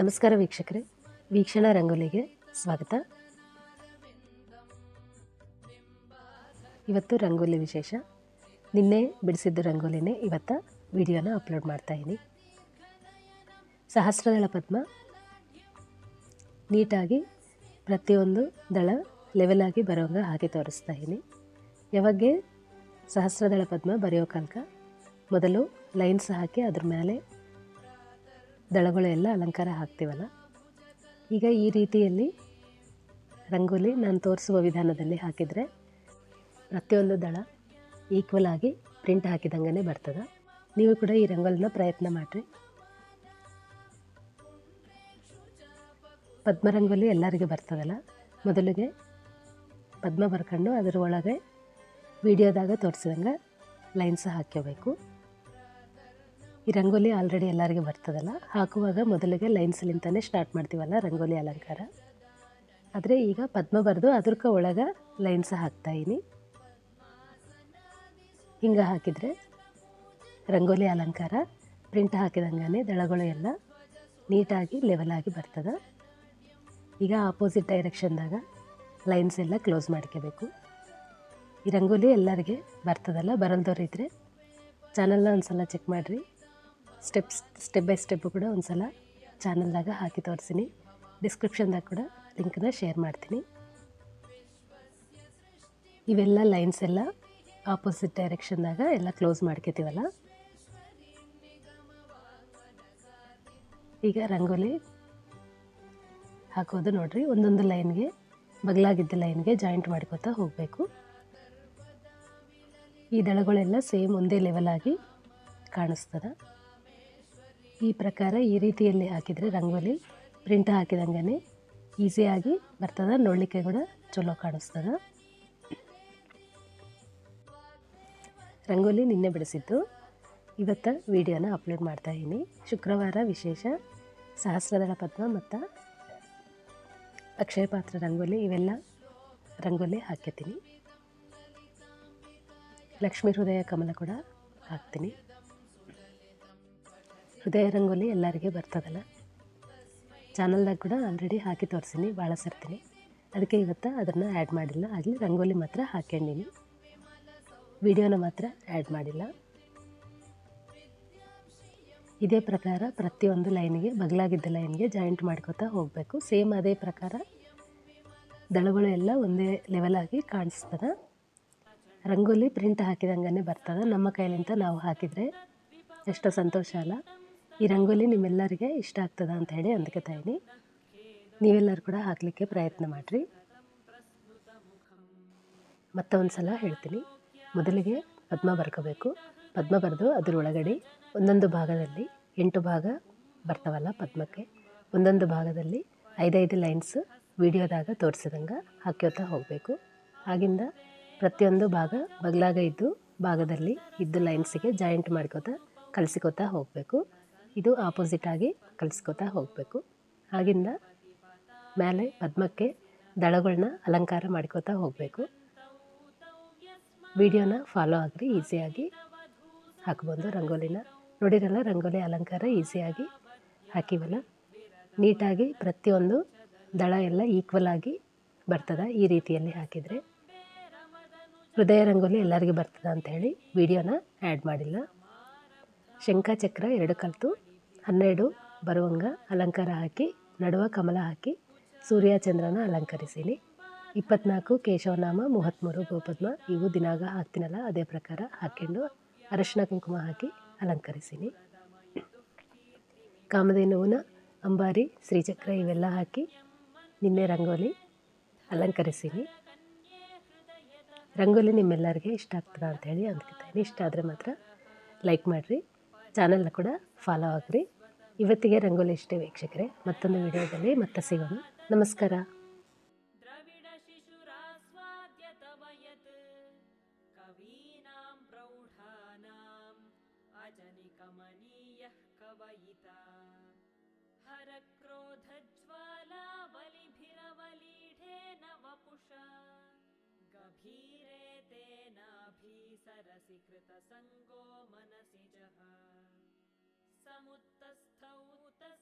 ನಮಸ್ಕಾರ ವೀಕ್ಷಕರೇ. ವೀಕ್ಷಣಾ ರಂಗೋಲಿಗೆ ಸ್ವಾಗತ. ಇವತ್ತು ರಂಗೋಲಿ ವಿಶೇಷ. ನಿನ್ನೆ ಬಿಡಿಸಿದ್ದ ರಂಗೋಲಿನೇ ಇವತ್ತ ವಿಡಿಯೋನ ಅಪ್ಲೋಡ್ ಮಾಡ್ತಾ ಇದ್ದೀನಿ ಸಹಸ್ರದಳ ಪದ್ಮ. ನೀಟಾಗಿ ಪ್ರತಿಯೊಂದು ದಳ ಲೆವೆಲಾಗಿ ಬರೋಂಗ ಹಾಗೆ ತೋರಿಸ್ತಾ ಇದ್ದೀನಿ ಯಾವಾಗೆ ಸಹಸ್ರದಳ ಪದ್ಮ ಬರೆಯೋ ಕಾಲಕ, ಮೊದಲು ಲೈನ್ಸ್ ಹಾಕಿ ಅದ್ರ ಮೇಲೆ ದಳಗಳು ಎಲ್ಲ ಅಲಂಕಾರ ಹಾಕ್ತೀವಲ್ಲ? ಈಗ ಈ ರೀತಿಯಲ್ಲಿ ರಂಗೋಲಿ ನಾನು ತೋರಿಸುವ ವಿಧಾನದಲ್ಲಿ ಹಾಕಿದರೆ ಪ್ರತಿಯೊಂದು ದಳ ಈಕ್ವಲ್ ಆಗಿ ಪ್ರಿಂಟ್ ಹಾಕಿದಂಗೆ ಬರ್ತದೆ. ನೀವು ಕೂಡ ಈ ರಂಗೋಲಿನ ಪ್ರಯತ್ನ ಮಾಡಿರಿ. ಪದ್ಮ ರಂಗೋಲಿ ಎಲ್ಲರಿಗೂ ಬರ್ತದಲ್ಲ? ಮೊದಲಿಗೆ ಪದ್ಮ ಬರ್ಕೊಂಡು ಅದರ ಒಳಗೆ ವಿಡಿಯೋದಾಗ ತೋರಿಸಿದಂಗೆ ಲೈನ್ಸ್ ಹಾಕ್ಕೋಬೇಕು ಈ ರಂಗೋಲಿ ಆಲ್ರೆಡಿ ಎಲ್ಲರಿಗೂ ಬರ್ತದಲ್ಲ? ಹಾಕುವಾಗ ಮೊದಲಿಗೆ ಲೈನ್ಸ್ಲಿಂತಲೇ ಸ್ಟಾರ್ಟ್ ಮಾಡ್ತೀವಲ್ಲ ರಂಗೋಲಿ ಅಲಂಕಾರ? ಆದರೆ ಈಗ ಪದ್ಮ ಬರೆದು ಅದ್ರಕ್ಕ ಒಳಗೆ ಲೈನ್ಸ್ ಹಾಕ್ತಾಯಿನಿ ಹಿಂಗೆ ಹಾಕಿದರೆ ರಂಗೋಲಿ ಅಲಂಕಾರ ಪ್ರಿಂಟ್ ಹಾಕಿದಂಗೆ ದಳಗಳು ಎಲ್ಲ ನೀಟಾಗಿ ಲೆವೆಲಾಗಿ ಬರ್ತದೆ. ಈಗ ಆಪೋಸಿಟ್ ಡೈರೆಕ್ಷನ್ದಾಗ ಲೈನ್ಸ್ ಎಲ್ಲ ಕ್ಲೋಸ್ ಮಾಡ್ಕೋಬೇಕು. ಈ ರಂಗೋಲಿ ಎಲ್ಲರಿಗೆ ಬರ್ತದಲ್ಲ? ಬರಲ್ದವ್ರು ಇದ್ದರೆ ಚಾನಲ್ನ ಒಂದು ಸಲ ಚೆಕ್ ಮಾಡಿರಿ. ಸ್ಟೆಪ್ಸ್ ಸ್ಟೆಪ್ ಬೈ ಸ್ಟೆಪ್ ಕೂಡ ಒಂದು ಸಲ ಚಾನಲ್ದಾಗ ಹಾಕಿ ತೋರಿಸ್ತೀನಿ. ಡಿಸ್ಕ್ರಿಪ್ಷನ್ದಾಗ ಕೂಡ ಲಿಂಕನ್ನ ಶೇರ್ ಮಾಡ್ತೀನಿ. ಇವೆಲ್ಲ ಲೈನ್ಸ್ ಎಲ್ಲ ಆಪೋಸಿಟ್ ಡೈರೆಕ್ಷನ್ದಾಗ ಎಲ್ಲ ಕ್ಲೋಸ್ ಮಾಡ್ಕೋತೀವಲ್ಲ? ಈಗ ರಂಗೋಲಿ ಹಾಕೋದು ನೋಡ್ರಿ. ಒಂದೊಂದು ಲೈನ್ಗೆ ಬಗಲಾಗಿದ್ದ ಲೈನ್ಗೆ ಜಾಯಿಂಟ್ ಮಾಡ್ಕೋತಾ ಹೋಗಬೇಕು. ಈ ದಳಗಳೆಲ್ಲ ಸೇಮ್ ಒಂದೇ ಲೆವೆಲ್ ಆಗಿ ಕಾಣಿಸ್ತದೆ. ಈ ಪ್ರಕಾರ ಈ ರೀತಿಯಲ್ಲಿ ಹಾಕಿದರೆ ರಂಗೋಲಿ ಪ್ರಿಂಟ್ ಹಾಕಿದಂಗೆ ಈಸಿಯಾಗಿ ಬರ್ತದೆ. ನೋಡಲಿಕ್ಕೆ ಕೂಡ ಚಲೋ ಕಾಣಿಸ್ತದೆ. ರಂಗೋಲಿ ನಿನ್ನೆ ಬಿಡಿಸಿದ್ದು. ಇವತ್ತು ವಿಡಿಯೋನ ಅಪ್ಲೋಡ್ ಮಾಡ್ತಾ ಇದ್ದೀನಿ ಶುಕ್ರವಾರ ವಿಶೇಷ ಸಹಸ್ರದಳ ಪದ್ಮ ಮತ್ತು ಅಕ್ಷಯ ಪಾತ್ರ ರಂಗೋಲಿ ಇವೆಲ್ಲ ರಂಗೋಲಿ ಹಾಕ್ಯತೀನಿ. ಲಕ್ಷ್ಮೀ ಹೃದಯ ಕಮಲ ಕೂಡ ಹಾಕ್ತೀನಿ. ಹೃದಯ ರಂಗೋಲಿ ಎಲ್ಲರಿಗೆ ಬರ್ತದಲ್ಲ? ಚಾನಲ್ದಾಗ ಕೂಡ ಆಲ್ರೆಡಿ ಹಾಕಿ ತೋರಿಸಿನಿ, ಭಾಳ ಸರ್ತೀನಿ. ಅದಕ್ಕೆ ಇವತ್ತು ಅದನ್ನು ಆ್ಯಡ್ ಮಾಡಿಲ್ಲ. ಆಗಲಿ ರಂಗೋಲಿ ಮಾತ್ರ ಹಾಕ್ಯಂಡೀನಿ ವಿಡಿಯೋನ ಮಾತ್ರ ಆ್ಯಡ್ ಮಾಡಿಲ್ಲ. ಇದೇ ಪ್ರಕಾರ ಪ್ರತಿಯೊಂದು ಲೈನಿಗೆ ಬಗಲಾಗಿದ್ದ ಲೈನ್ಗೆ ಜಾಯಿಂಟ್ ಮಾಡ್ಕೋತಾ ಹೋಗಬೇಕು. ಸೇಮ್ ಅದೇ ಪ್ರಕಾರ ದಳಗಳು ಎಲ್ಲ ಒಂದೇ ಲೆವೆಲಾಗಿ ಕಾಣಿಸ್ತದೆ. ರಂಗೋಲಿ ಪ್ರಿಂಟ್ ಹಾಕಿದಂಗೆ ಬರ್ತದೆ. ನಮ್ಮ ಕೈಲಿಂದ ನಾವು ಹಾಕಿದರೆ ಎಷ್ಟೋ ಸಂತೋಷ ಅಲ್ಲ. ಈ ರಂಗೋಲಿ ನಿಮ್ಮೆಲ್ಲರಿಗೆ ಇಷ್ಟ ಆಗ್ತದ ಅಂತ ಹೇಳಿ ಅಂದ್ಕೊತಾ ಇದ್ದೀನಿ. ನೀವೆಲ್ಲರೂ ಕೂಡ ಹಾಕಲಿಕ್ಕೆ ಪ್ರಯತ್ನ ಮಾಡಿರಿ. ಮತ್ತೊಂದು ಸಲ ಹೇಳ್ತೀನಿ. ಮೊದಲಿಗೆ ಪದ್ಮ ಬರ್ಕೋಬೇಕು. ಪದ್ಮ ಬರೆದು ಅದರ ಒಳಗಡೆ ಒಂದೊಂದು ಭಾಗದಲ್ಲಿ ಎಂಟು ಭಾಗ ಬರ್ತಾವಲ್ಲ ಪದ್ಮಕ್ಕೆ. ಒಂದೊಂದು ಭಾಗದಲ್ಲಿ ಐದೈದು ಲೈನ್ಸ್ ವಿಡಿಯೋದಾಗ ತೋರಿಸಿದಂಗೆ ಹಾಕ್ಯೋತಾ ಹೋಗಬೇಕು. ಆಗಿಂದ ಪ್ರತಿಯೊಂದು ಭಾಗ ಬಗ್ಲಾಗ ಇದ್ದು ಭಾಗದಲ್ಲಿ ಇದ್ದು ಲೈನ್ಸಿಗೆ ಜಾಯಿಂಟ್ ಮಾಡ್ಕೋತಾ ಕಲಿಸ್ಕೋತಾ ಹೋಗಬೇಕು. ಇದು ಆಪೋಸಿಟ್ ಆಗಿ ಕಲಿಸ್ಕೋತಾ ಹೋಗಬೇಕು. ಆಗಿಂದ ಮೇಲೆ ಪದ್ಮಕ್ಕೆ ದಳಗಳನ್ನ ಅಲಂಕಾರ ಮಾಡ್ಕೋತಾ ಹೋಗಬೇಕು. ವಿಡಿಯೋನ ಫಾಲೋ ಆಗಿರಿ ಈಸಿಯಾಗಿ ಹಾಕ್ಬೋದು. ರಂಗೋಲಿನ ನೋಡಿರಲ್ಲ, ರಂಗೋಲಿ ಅಲಂಕಾರ ಈಸಿಯಾಗಿ ಹಾಕಿವಲ್ಲ. ನೀಟಾಗಿ ಪ್ರತಿಯೊಂದು ದಳ ಎಲ್ಲ ಈಕ್ವಲ್ ಆಗಿ ಬರ್ತದೆ ಈ ರೀತಿಯಲ್ಲಿ ಹಾಕಿದರೆ. ಹೃದಯ ರಂಗೋಲಿ ಎಲ್ಲರಿಗೂ ಬರ್ತದೆ ಅಂಥೇಳಿ ವಿಡಿಯೋನ ಆ್ಯಡ್ ಮಾಡಿಲ್ಲ. ಶಂಖ ಚಕ್ರ ಎರಡು ಕಲಿತು, ಹನ್ನೆರಡು ಬರುವಂಗ ಅಲಂಕಾರ ಹಾಕಿ, ನಡುವ ಕಮಲ ಹಾಕಿ ಸೂರ್ಯ ಚಂದ್ರನ ಅಲಂಕರಿಸೀನಿ. ಇಪ್ಪತ್ನಾಲ್ಕು ಕೇಶವನಾಮ ಮೂವತ್ತ್ಮೂರು ಗೋಪದ್ಮ ಇವು ದಿನಾಗ ಹಾಕ್ತೀನಲ್ಲ ಅದೇ ಪ್ರಕಾರ ಹಾಕ್ಕೊಂಡು ಅರಶಿನ ಕುಂಕುಮ ಹಾಕಿ ಅಲಂಕರಿಸೀನಿ. ಕಾಮಧೇನುವಿನ ಅಂಬಾರಿ, ಶ್ರೀಚಕ್ರ ಇವೆಲ್ಲ ಹಾಕಿ ನಿನ್ನೆ ರಂಗೋಲಿ ಅಲಂಕರಿಸೀನಿ. ರಂಗೋಲಿ ನಿಮ್ಮೆಲ್ಲರಿಗೆ ಇಷ್ಟ ಆಗ್ತದ ಅಂಥೇಳಿ ಅಂದ್ಕೊತೀನಿ ಇಷ್ಟ ಆದರೆ ಮಾತ್ರ ಲೈಕ್ ಮಾಡಿರಿ. ಚಾನಲ್ನ ಕೂಡ ಫಾಲೋ ಆಗಿರಿ ಇವತ್ತಿಗೆ ರಂಗೋಲಿ ಇಷ್ಟೇ ವೀಕ್ಷಕರೇ ಮತ್ತೊಂದು ವಿಡಿಯೋದಲ್ಲಿ ಮತ್ತೆ ಸಿಗೋಣ ನಮಸ್ಕಾರ द्रविडशिशुरास्वाद्य तव यत् कवीनां प्रौढानाम् अजनिकमनीयः कवयिता हरक्रोधज्वालाबलिभिरवलीढेन वपुषा गभीरे तेनाभीसरसि कृतसङ्गो मनसि जः समुत्तस्थौ तस्